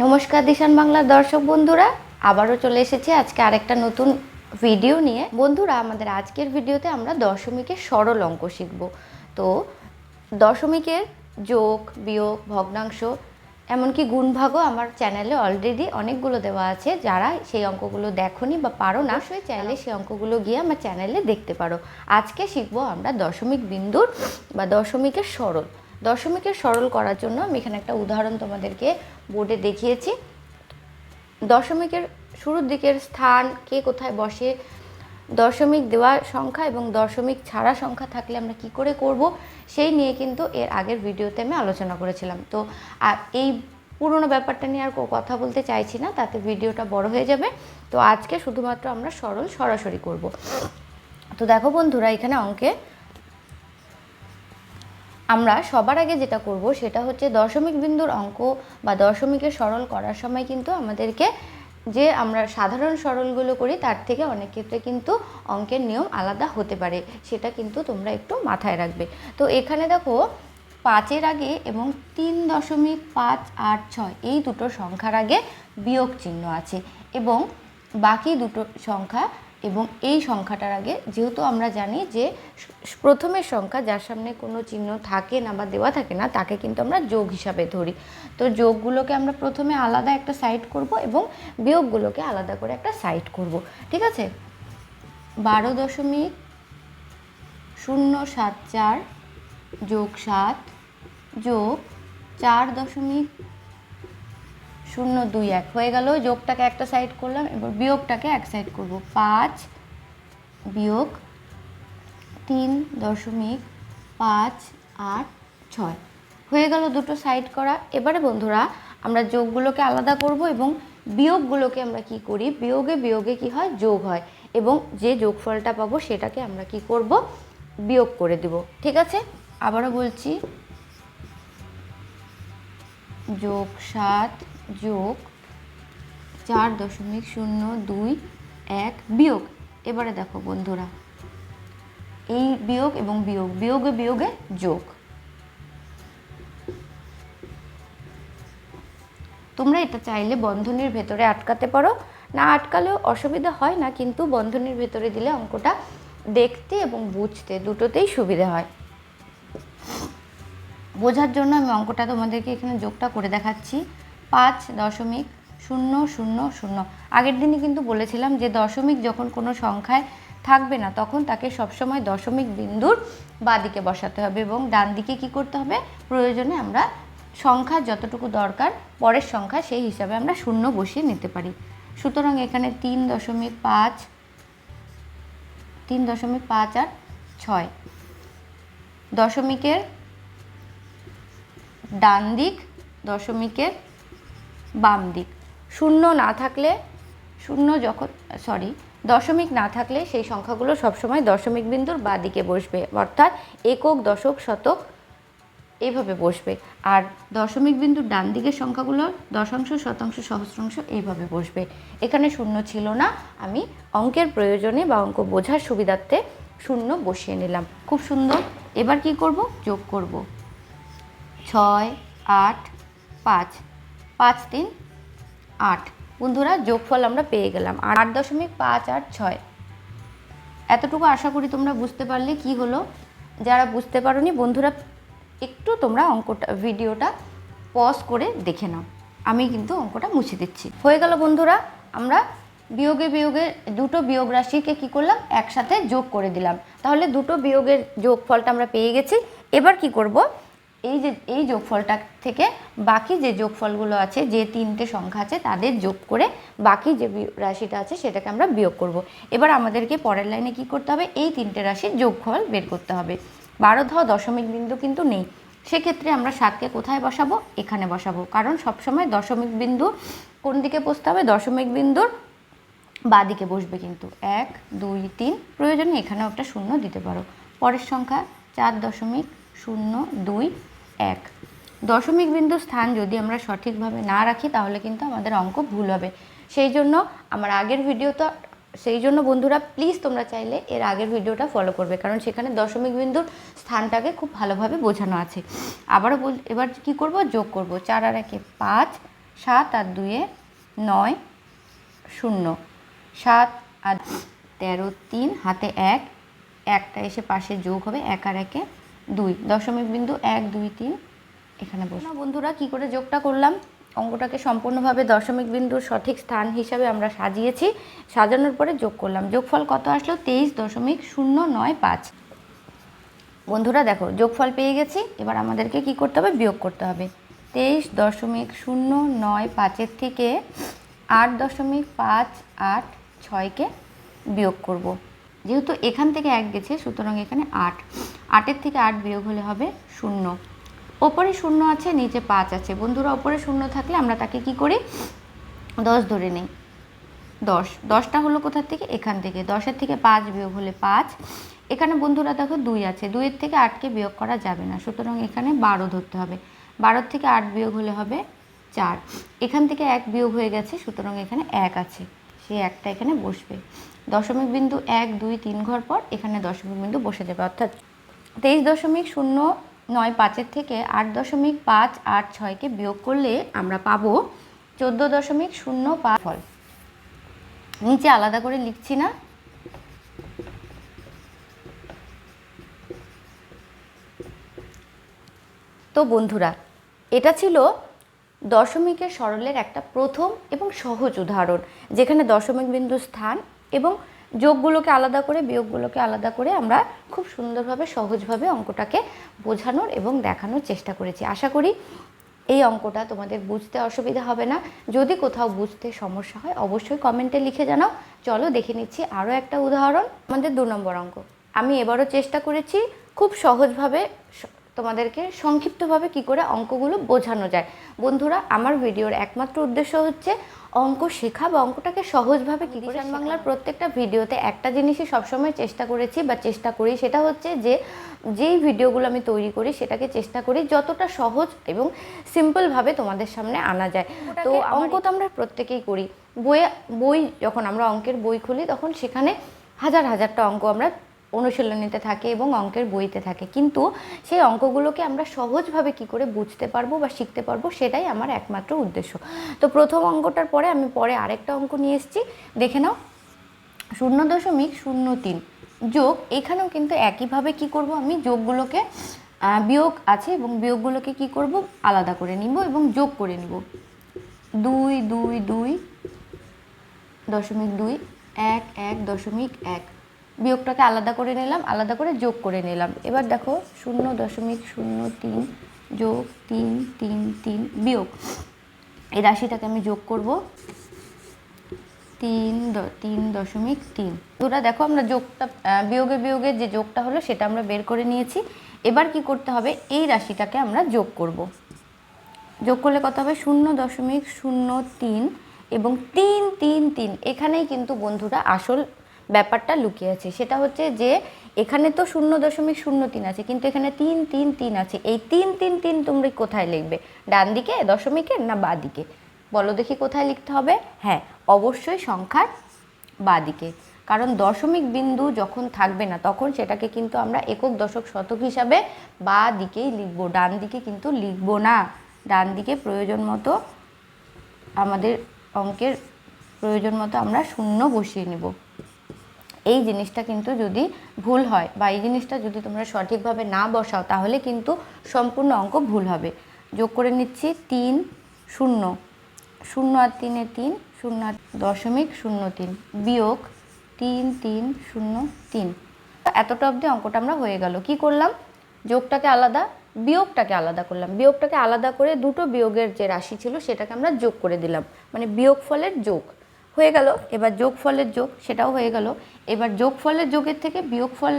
নমস্কার দিশান বাংলার দর্শক বন্ধুরা, আবারও চলে এসেছি আজকে আরেকটা নতুন ভিডিও নিয়ে। বন্ধুরা, আমাদের আজকের ভিডিওতে আমরা দশমিকের সরল অঙ্ক শিখব। তো, দশমিকের যোগ, বিয়োগ, ভগ্নাংশ, এমনকি গুণভাগও আমার চ্যানেলে অলরেডি অনেকগুলো দেওয়া আছে। যারা সেই অঙ্কগুলো দেখোনি বা পারো না সেই চাইলে সেই অঙ্কগুলো গিয়ে আমার চ্যানেলে দেখতে পারো। আজকে শিখব আমরা দশমিক বিন্দুর বা দশমিকের সরল। দশমিকের সরল করার জন্য আমি এখানে একটা উদাহরণ তোমাদেরকে বোর্ডে দেখিয়েছি। দশমিকের শুরুর দিকের স্থান, কে কোথায় বসে, দশমিক দেওয়া সংখ্যা এবং দশমিক ছাড়া সংখ্যা থাকলে আমরা কি করে করব, সেই নিয়ে কিন্তু এর আগের ভিডিওতে আমি আলোচনা করেছিলাম। তো এই পুরোনো ব্যাপারটা নিয়ে আর কথা বলতে চাইছি না, তাতে ভিডিওটা বড় হয়ে যাবে। তো আজকে শুধুমাত্র আমরা সরল সরাসরি করব। তো দেখো বন্ধুরা, এখানে অঙ্কে আমরা সবার আগে যেটা করব সেটা হচ্ছে দশমিক বিন্দুর অঙ্ক বা দশমিকের সরল করার সময় কিন্তু আমাদেরকে যে আমরা সাধারণ সরলগুলো করি, তার থেকে অনেক ক্ষেত্রে কিন্তু অঙ্কের নিয়ম আলাদা হতে পারে, সেটা কিন্তু তোমরা একটু মাথায় রাখবে। তো এখানে দেখো, পাঁচের আগে এবং তিন দশমিক পাঁচ আট ছয়, এই দুটো সংখ্যার আগে বিয়োগ চিহ্ন আছে এবং বাকি দুটো সংখ্যা এবং এই সংখ্যাটার আগে যেহেতু আমরা জানি যে প্রথমের সংখ্যা যার সামনে কোনো চিহ্ন থাকে না বা দেওয়া থাকে না, তাকে কিন্তু আমরা যোগ হিসাবে ধরি। তো যোগগুলোকে আমরা প্রথমে আলাদা একটা সাইড করব এবং বিয়োগগুলোকে আলাদা করে একটা সাইড করব, ঠিক আছে? বারো দশমিক শূন্য সাত চার যোগ সাত যোগ চার দশমিক শূন্য দুই এক। হয়ে গেল, যোগটাকে একটা সাইড করলাম, এবার বিয়োগটাকে এক সাইড করব। পাঁচ বিয়োগ তিন দশমিক পাঁচ আট ছয়। হয়ে গেল দুটো সাইড করা। এবারে বন্ধুরা, আমরা যোগগুলোকে আলাদা করব এবং বিয়োগগুলোকে আমরা কি করি? বিয়োগে বিয়োগে কি হয়? যোগ হয়। এবং যে যোগফলটা পাবো সেটাকে আমরা কি করব? বিয়োগ করে দেব। ঠিক আছে? আবারও বলছি, যোগ সাত যোগ চার দশমিক শূন্য দুই এক বিয়োগ। এবারে দেখো বন্ধুরা, এই বিয়োগ এবং বিয়োগ, বিয়োগে বিয়োগে যোগ। তোমরা এটা চাইলে বন্ধনীর ভেতরে আটকাতে পারো। না আটকালেও অসুবিধা হয় না, কিন্তু বন্ধনীর ভেতরে দিলে অঙ্কটা দেখতে এবং বুঝতে দুটোতেই সুবিধা হয়। বোঝার জন্য আমি অঙ্কটা তোমাদেরকে এখানে যোগটা করে দেখাচ্ছি। পাঁচ দশমিক শূন্য শূন্য শূন্য। আগের দিনই কিন্তু বলেছিলাম যে দশমিক যখন কোনো সংখ্যায় থাকবে না, তখন তাকে সবসময় দশমিক বিন্দুর বাদিকে বসাতে হবে এবং ডান দিকে কি করতে হবে? প্রয়োজনে আমরা সংখ্যা যতটুকু দরকার, পরের সংখ্যা সেই হিসাবে আমরা শূন্য বসিয়ে নিতে পারি। সুতরাং এখানে তিন দশমিক পাঁচ, তিন দশমিক পাঁচ আর ছয়। দশমিকের ডান দিক, দশমিকের বাম দিক শূন্য না থাকলে, শূন্য যখন সরি দশমিক না থাকলে সেই সংখ্যাগুলো সবসময় দশমিক বিন্দুর বাঁ দিকে বসবে। অর্থাৎ একক, দশক, শতক এইভাবে বসবে। আর দশমিক বিন্দুর ডান দিকের সংখ্যাগুলো দশাংশ, শতাংশ, সহস্রাংশ এইভাবে বসবে। এখানে শূন্য ছিল না। আমি অঙ্কের প্রয়োজনে বা অঙ্ক বোঝার সুবিধার্থে শূন্য বসিয়ে নিলাম। খুব সুন্দর। এবার কি করব? যোগ করব। ছয়, আট, পাঁচ। পাঁচ তিন আট। বন্ধুরা, যোগফল আমরা পেয়ে গেলাম আট দশমিক পাঁচ আট ছয়। এতটুকু আশা করি তোমরা বুঝতে পারলে কি হলো। যারা বুঝতে পারোনি, বন্ধুরা, একটু তোমরা অঙ্কটা, ভিডিওটা পজ করে দেখে নাও। আমি কিন্তু অঙ্কটা মুছে দিচ্ছি। হয়ে গেল বন্ধুরা, আমরা বিয়োগে বিয়োগে দুটো বিয়োগ রাশিকে কি করলাম? একসাথে যোগ করে দিলাম। তাহলে দুটো বিয়োগের যোগফলটা আমরা পেয়ে গেছি। এবার কি করব? এই যে, এই যোগফলটা থেকে বাকি যে যোগফলগুলো আছে, যে তিনটে সংখ্যা আছে, তাদের যোগ করে বাকি যে রাশিটা আছে, সেটাকে আমরা বিয়োগ করব। এবার আমাদেরকে পরের লাইনে কি করতে হবে? এই তিনটে রাশির যোগফল বের করতে হবে। বারো ধ দশমিক বিন্দু কিন্তু নেই। সেক্ষেত্রে আমরা সাতকে কোথায় বসাবো? এখানে বসাবো। কারণ সবসময় দশমিক বিন্দু কোন দিকে বসতে হবে? দশমিক বিন্দুর বাঁ দিকে বসবে কিন্তু। এক, দুই, তিন। প্রয়োজনে এখানেও একটা শূন্য দিতে পারো। পরের সংখ্যা চার দশমিক শূন্য দুই। এক। দশমিক বিন্দু স্থান যদি আমরা সঠিকভাবে না রাখি, তাহলে কিন্তু আমাদের অঙ্ক ভুল হবে। সেই জন্য আমার আগের ভিডিও তো সেই জন্য বন্ধুরা প্লিজ তোমরা চাইলে এর আগের ভিডিওটা ফলো করবে, কারণ সেখানে দশমিক বিন্দুর স্থানটাকে খুব ভালোভাবে বোঝানো আছে। আবারও বল, এবার কি করব? যোগ করব। চার আর একে পাঁচ, সাত আর দুয়ে নয়, শূন্য। সাত আর তেরো তিন, হাতে এক। একটা এসে পাশে যোগ হবে, এক আর একে দুই, দশমিক বিন্দু এক, দুই, তিন, এখানে বসে। বন্ধুরা, কি করে যোগটা করলাম? অঙ্কটাকে সম্পূর্ণভাবে দশমিক বিন্দুর সঠিক স্থান হিসাবে আমরা সাজিয়েছি, সাজানোর পরে যোগ করলাম। যোগফল কত আসলো? তেইশ দশমিক শূন্য নয় পাঁচ। বন্ধুরা, দেখো, যোগফল পেয়ে গেছি, এবার আমাদেরকে কি করতে হবে? বিয়োগ করতে হবে। তেইশ দশমিক শূন্য নয় পাঁচের থেকে আট দশমিক পাঁচ আট ছয়কে বিয়োগ করব। যেহেতু এখান থেকে এক গেছে, সুতরাং এখানে আট। আটের থেকে আট বিয়োগ হলে হবে শূন্য। ওপরে শূন্য আছে, নিচে পাঁচ আছে। বন্ধুরা, ওপরে শূন্য থাকলে আমরা তাকে কি করি? দশ ধরে নিই। দশ। দশটা হলো কোথার থেকে? এখান থেকে। দশের থেকে পাঁচ বিয়োগ হলে পাঁচ। এখানে বন্ধুরা দেখো দুই আছে। দুইয়ের থেকে আটকে বিয়োগ করা যাবে না। সুতরাং এখানে বারো ধরতে হবে। বারোর থেকে আট বিয়োগ হলে হবে চার। এখান থেকে এক বিয়োগ হয়ে গেছে, সুতরাং এখানে এক আছে। সেই একটা এখানে বসবে। দশমিক বিন্দু এক, দুই, তিন ঘর পর এখানে দশমিক বিন্দু বসে যাবে। অর্থাৎ তেইশ দশমিক শূন্য নয় পাঁচের থেকে আট দশমিক পাঁচ আট ছয়কে বিয়োগ করলে আমরা পাবো চোদ্দ দশমিক শূন্য পাঁচ ফল। নিচে আলাদা করে লিখছি না। তো বন্ধুরা, এটা ছিল দশমিকের সরলের একটা প্রথম এবং সহজ উদাহরণ, যেখানে দশমিক বিন্দু স্থান এবং যোগগুলোকে আলাদা করে, বিয়োগগুলোকে আলাদা করে আমরা খুব সুন্দরভাবে, সহজভাবে অঙ্কটাকে বোঝানোর এবং দেখানোর চেষ্টা করেছি। আশা করি এই অঙ্কটা তোমাদের বুঝতে অসুবিধা হবে না। যদি কোথাও বুঝতে সমস্যা হয়, অবশ্যই কমেন্টে লিখে জানাও। চলো দেখে নিচ্ছি আরও একটা উদাহরণ। আমাদের দু নম্বর অঙ্ক। আমি এবারও চেষ্টা করেছি খুব সহজভাবে তোমাদেরকে সংক্ষিপ্তভাবে কি করে অঙ্কগুলো বোঝানো যায়। বন্ধুরা, আমার ভিডিওর একমাত্র উদ্দেশ্য হচ্ছে অঙ্ক শেখা বা অঙ্কটাকে সহজভাবে কি করে বাংলার প্রত্যেকটা ভিডিওতে একটা জিনিসই সবসময় চেষ্টা করেছি বা চেষ্টা করি সেটা হচ্ছে যে যেই ভিডিওগুলো আমি তৈরি করি সেটাকে চেষ্টা করি যতটা সহজ এবং সিম্পলভাবে তোমাদের সামনে আনা যায়। তো অঙ্ক তো আমরা প্রত্যেকেই করি। বইয়ে বই যখন আমরা অঙ্কের বই খুলি তখন সেখানে হাজার হাজারটা অঙ্ক আমরা অনুশীলনীতে থাকে এবং অঙ্কের বইতে থাকে। কিন্তু সেই অঙ্কগুলোকে আমরা সহজভাবে কি করে বুঝতে পারব বা শিখতে পারব সেটাই আমার একমাত্র উদ্দেশ্য। তো প্রথম অঙ্কটার পরে আমি পরে আরেকটা অঙ্ক নিয়ে এসেছি। দেখে নাও। শূন্য দশমিক শূন্য তিন যোগ, এখানেও কিন্তু একইভাবে কি করব আমি? যোগগুলোকে বিয়োগ আছে এবং বিয়োগগুলোকে কি করব? আলাদা করে নিব এবং যোগ করে নিব। দুই দুই দুই, দশমিক দুই, এক এক, দশমিক এক। বিয়োগটাকে আলাদা করে নিলাম, আলাদা করে যোগ করে নিলাম। এবার দেখো, শূন্য দশমিক শূন্য তিন যোগ তিন তিন তিন, বিয়োগ। এই রাশিটাকে আমি যোগ করব। তিন তিন দশমিক তিন। তোরা দেখো, আমরা যোগটা বিয়োগে বিয়োগে যে যোগটা হলো, সেটা আমরা বের করে নিয়েছি। এবার কি করতে হবে? এই রাশিটাকে আমরা যোগ করব। যোগ করলে কত হবে? শূন্য দশমিক শূন্য তিন এবং তিন তিন তিন। এখানেই কিন্তু বন্ধুরা আসল ব্যাপারটা লুকিয়ে আছে। সেটা হচ্ছে যে, এখানে তো শূন্য দশমিক শূন্য তিন আছে, কিন্তু এখানে তিন তিন তিন আছে। এই তিন তিন তিন তোমরা কোথায় লিখবে? ডান দিকে, দশমিকের না বা দিকে? বলো দেখি কোথায় লিখতে হবে? হ্যাঁ অবশ্যই সংখ্যার বা দিকে। কারণ দশমিক বিন্দু যখন থাকবে না, তখন সেটাকে কিন্তু আমরা একক দশক শতক হিসাবে বা দিকেই লিখব। ডান দিকে কিন্তু লিখব না। ডান দিকে প্রয়োজন মতো আমাদের অঙ্কের প্রয়োজন মতো আমরা শূন্য বসিয়ে নেব। এই জিনিসটা কিন্তু যদি ভুল হয় বা এই জিনিসটা যদি তোমরা সঠিকভাবে না বসাও, তাহলে কিন্তু সম্পূর্ণ অঙ্ক ভুল হবে। যোগ করে নিচ্ছি তিন শূন্য। শূন্য আর তিনে তিন, শূন্য দশমিক শূন্য তিন। বিয়োগ তিন তিন, শূন্য, তিন। এতটা অবধি অঙ্কটা আমরা হয়ে গেল। কি করলাম? যোগটাকে আলাদা, বিয়োগটাকে আলাদা করলাম। বিয়োগটাকে আলাদা করে দুটো বিয়োগের যে রাশি ছিল, সেটাকে আমরা যোগ করে দিলাম। মানে বিয়োগ ফলের যোগ। হয়ে গেল। এবার যোগফলের যোগ, সেটাও হয়ে গেল। এবার যোগফলের যোগের থেকে বিয়োগফল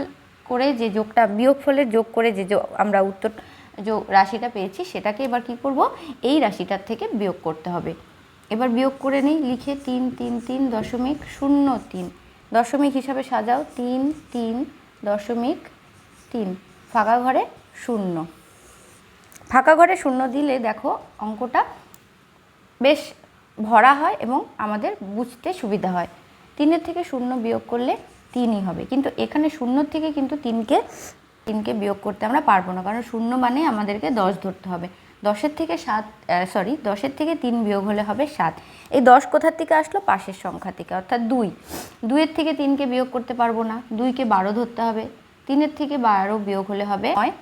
করে যে যোগটা, বিয়োগফলের যোগ করে যে আমরা উত্তর যোগ রাশিটা পেয়েছি, সেটাকে এবার কি করব? এই রাশিটার থেকে বিয়োগ করতে হবে। এবার বিয়োগ করে নিই, লিখে তিন তিন তিন, দশমিক শূন্য তিন। দশমিক হিসাবে সাজাও, তিন তিন, দশমিক তিন। ফাঁকা ঘরে শূন্য। ফাঁকা ঘরে শূন্য দিলে দেখো অঙ্কটা বেশ ভরা হয় এবং আমাদের বুঝতে সুবিধা হয়। তিনের থেকে শূন্য বিয়োগ করলে তিনই হবে। কিন্তু এখানে শূন্য থেকে কিন্তু তিনকে তিনকে বিয়োগ করতে আমরা পারব না। কারণ শূন্য মানে আমাদেরকে দশ ধরতে হবে। দশের থেকে সাত সরি দশের থেকে তিন বিয়োগ হলে হবে সাত। এই দশ কোথার থেকে আসলো? পাশের সংখ্যা থেকে, অর্থাৎ দুই। দুইয়ের থেকে তিনকে বিয়োগ করতে পারব না। দুইকে বারো ধরতে হবে। তিনের থেকে বারো বিয়োগ হলে হবে নয়।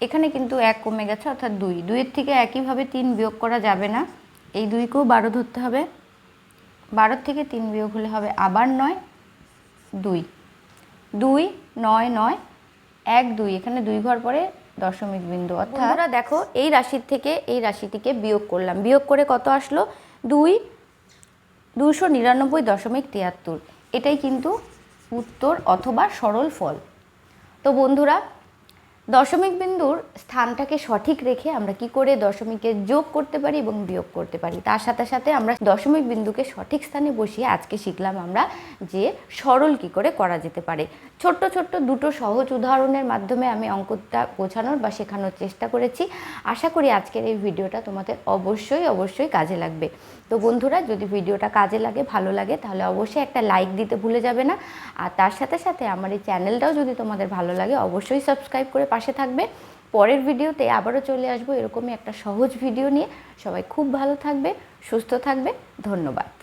এখানে কিন্তু এক কমে গেছে, অর্থাৎ দুই। দুইয়ের থেকে একইভাবে তিন বিয়োগ করা যাবে না। এই দুইকেও বারো ধরতে হবে। বারোর থেকে তিন বিয়োগ হলে হবে আবার নয়, দুই। দুই, নয় নয়, এক, দুই। এখানে দুই ঘর পরে দশমিক বিন্দু। অর্থাৎ দেখো, এই রাশির থেকে এই রাশিটিকে বিয়োগ করলাম। বিয়োগ করে কত আসলো? দুই দুশো নিরানব্বই দশমিক তিয়াত্তর। এটাই কিন্তু উত্তর অথবা সরল ফল। তো বন্ধুরা দশমিক বিন্দুর স্থানটাকে সঠিক রেখে আমরা কি করে দশমিকের যোগ করতে পারি এবং বিয়োগ করতে পারি? তার সাথে সাথে আমরা দশমিক বিন্দুকে সঠিক স্থানে বসিয়ে আজকে শিখলাম আমরা যে সরল কি করে করা যেতে পারে। ছোট্ট ছোট্ট দুটো সহজ উদাহরণের মাধ্যমে আমি অঙ্কটা বোঝানোর বা শেখানোর চেষ্টা করেছি। আশা করি আজকের এই ভিডিওটা তোমাদের অবশ্যই অবশ্যই কাজে লাগবে। তো বন্ধুরা, যদি ভিডিওটা কাজে লাগে, ভালো লাগে, তাহলে অবশ্যই একটা লাইক দিতে ভুলে যাবে না। আর তার সাথে সাথে আমার এই চ্যানেলটাও যদি তোমাদের ভালো লাগে, অবশ্যই সাবস্ক্রাইব করে পাশে থাকবে। পরের ভিডিওতে আবারও চলে আসব এরকমই একটা সহজ ভিডিও নিয়ে। সবাই খুব ভালো থাকবে, সুস্থ থাকবে। ধন্যবাদ।